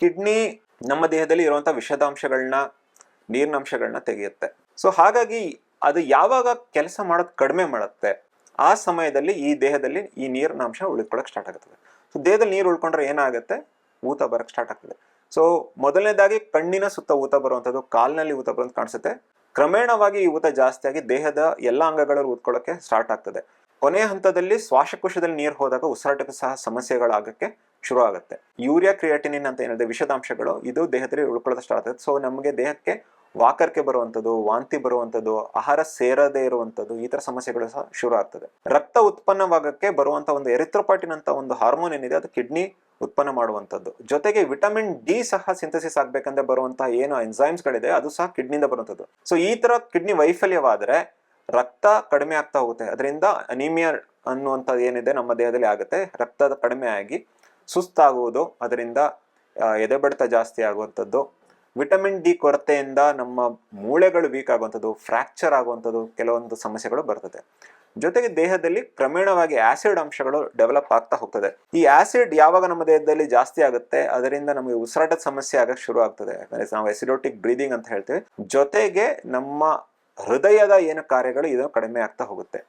Kidney ನಮ್ಮ ದೇಹದಲ್ಲಿ ಇರುವಂತಹ ವಿಷದಾಂಶಗಳನ್ನ ನೀರಿನಂಶಗಳನ್ನ ತೆಗೆಯುತ್ತೆ. ಸೊ ಹಾಗಾಗಿ ಅದು ಯಾವಾಗ ಕೆಲಸ ಮಾಡೋದು ಕಡಿಮೆ ಮಾಡುತ್ತೆ, ಆ ಸಮಯದಲ್ಲಿ ಈ ದೇಹದಲ್ಲಿ ಈ ನೀರಿನ ಅಂಶ ಉಳ್ಕೊಳಕ್ ಸ್ಟಾರ್ಟ್ ಆಗುತ್ತದೆ ಸೊ ದೇಹದಲ್ಲಿ ನೀರು ಉಳ್ಕೊಂಡ್ರೆ ಏನಾಗುತ್ತೆ? ಊತ ಬರಕ್ಕೆ ಸ್ಟಾರ್ಟ್ ಆಗ್ತದೆ. ಸೊ ಮೊದಲನೇದಾಗಿ ಕಣ್ಣಿನ ಸುತ್ತ ಊತ ಬರುವಂಥದ್ದು, ಕಾಲಿನಲ್ಲಿ ಊತ ಬರುವಂತ ಕಾಣಿಸುತ್ತೆ. ಕ್ರಮೇಣವಾಗಿ ಈ ಊತ ಜಾಸ್ತಿಯಾಗಿ ದೇಹದ ಎಲ್ಲ ಅಂಗಗಳಲ್ಲಿ ಊದ್ಕೊಳ್ಳೋಕ್ಕೆ ಸ್ಟಾರ್ಟ್ ಆಗ್ತದೆ. ಕೊನೆಯ ಹಂತದಲ್ಲಿ ಶ್ವಾಸಕೋಶದಲ್ಲಿ ನೀರು ಹೋದಾಗ ಉಸಿರಾಟಕ್ಕೆ ಸಹ ಸಮಸ್ಯೆಗಳಾಗಕ್ಕೆ ಶುರು ಆಗುತ್ತೆ. ಯೂರಿಯಾ, ಕ್ರಿಯಾಟಿನಿನ್ ಅಂತ ಏನಿದೆ, ವಿಷದಾಂಶಗಳು, ಇದು ದೇಹದಲ್ಲಿ ಉಳ್ಕೊಳ್ಳೋದು ಸ್ಟಾರ್ಟ್ ಆಗುತ್ತೆ. ಸೊ ನಮಗೆ ದೇಹಕ್ಕೆ ವಾಕರ್ಕೆ ಬರುವಂಥದ್ದು, ವಾಂತಿ ಬರುವಂಥದ್ದು, ಆಹಾರ ಸೇರದೇ ಇರುವಂಥದ್ದು, ಈ ತರ ಸಮಸ್ಯೆಗಳು ಸಹ ಶುರು ಆಗ್ತದೆ. ರಕ್ತ ಉತ್ಪನ್ನವಾಗಕ್ಕೆ ಬರುವಂಥ ಒಂದು ಎರಿಥ್ರೋಪಾಟಿನ್ ಅಂತ ಒಂದು ಹಾರ್ಮೋನ್ ಏನಿದೆ, ಅದು ಕಿಡ್ನಿ ಉತ್ಪನ್ನ ಮಾಡುವಂಥದ್ದು. ಜೊತೆಗೆ ವಿಟಮಿನ್ ಡಿ ಸಹ ಸಿಂಥಸಿಸ್ ಆಗ್ಬೇಕಂದ್ರೆ ಬರುವಂತಹ ಏನು ಎಂಜೈಮ್ಸ್ಗಳಿದೆ ಗಳಿದೆ, ಅದು ಸಹ ಕಿಡ್ನಿಯಿಂದ ಬರುವಂಥದ್ದು. ಸೊ ಈ ತರ ಕಿಡ್ನಿ ವೈಫಲ್ಯವಾದ್ರೆ ರಕ್ತ ಕಡಿಮೆ ಆಗ್ತಾ ಹೋಗುತ್ತೆ. ಅದರಿಂದ ಅನಿಮಿಯಾ ಅನ್ನುವಂಥದ್ದು ಏನಿದೆ ನಮ್ಮ ದೇಹದಲ್ಲಿ ಆಗುತ್ತೆ. ರಕ್ತದ ಕಡಿಮೆ ಆಗಿ ಸುಸ್ತಾಗುವುದು. ಅದರಿಂದ ಎದೆ ಬಡಿತ ಜಾಸ್ತಿ ಆಗುವಂಥದ್ದು. ವಿಟಮಿನ್ ಡಿ ಕೊರತೆಯಿಂದ ನಮ್ಮ ಮೂಳೆಗಳು ವೀಕ್ ಆಗುವಂಥದ್ದು ಫ್ರ್ಯಾಕ್ಚರ್ ಆಗುವಂಥದ್ದು ಕೆಲವೊಂದು ಸಮಸ್ಯೆಗಳು ಬರ್ತದೆ. ಜೊತೆಗೆ ದೇಹದಲ್ಲಿ ಕ್ರಮೇಣವಾಗಿ ಆಸಿಡ್ ಅಂಶಗಳು ಡೆವಲಪ್ ಆಗ್ತಾ ಹೋಗ್ತದೆ. ಈ ಆಸಿಡ್ ಯಾವಾಗ ನಮ್ಮ ದೇಹದಲ್ಲಿ ಜಾಸ್ತಿ ಆಗುತ್ತೆ, ಅದರಿಂದ ನಮಗೆ ಉಸಿರಾಟದ ಸಮಸ್ಯೆ ಆಗಕ್ಕೆ ಶುರು ಆಗ್ತದೆ ಯಾಕಂದರೆ ನಾವು ಎಸಿಡೋಟಿಕ್ ಬ್ರೀದಿಂಗ್ ಅಂತ ಹೇಳ್ತೀವಿ. ಜೊತೆಗೆ ನಮ್ಮ ಹೃದಯದ ಏನು ಕಾರ್ಯಗಳು ಇದು ಕಡಿಮೆ ಆಗ್ತಾ ಹೋಗುತ್ತೆ.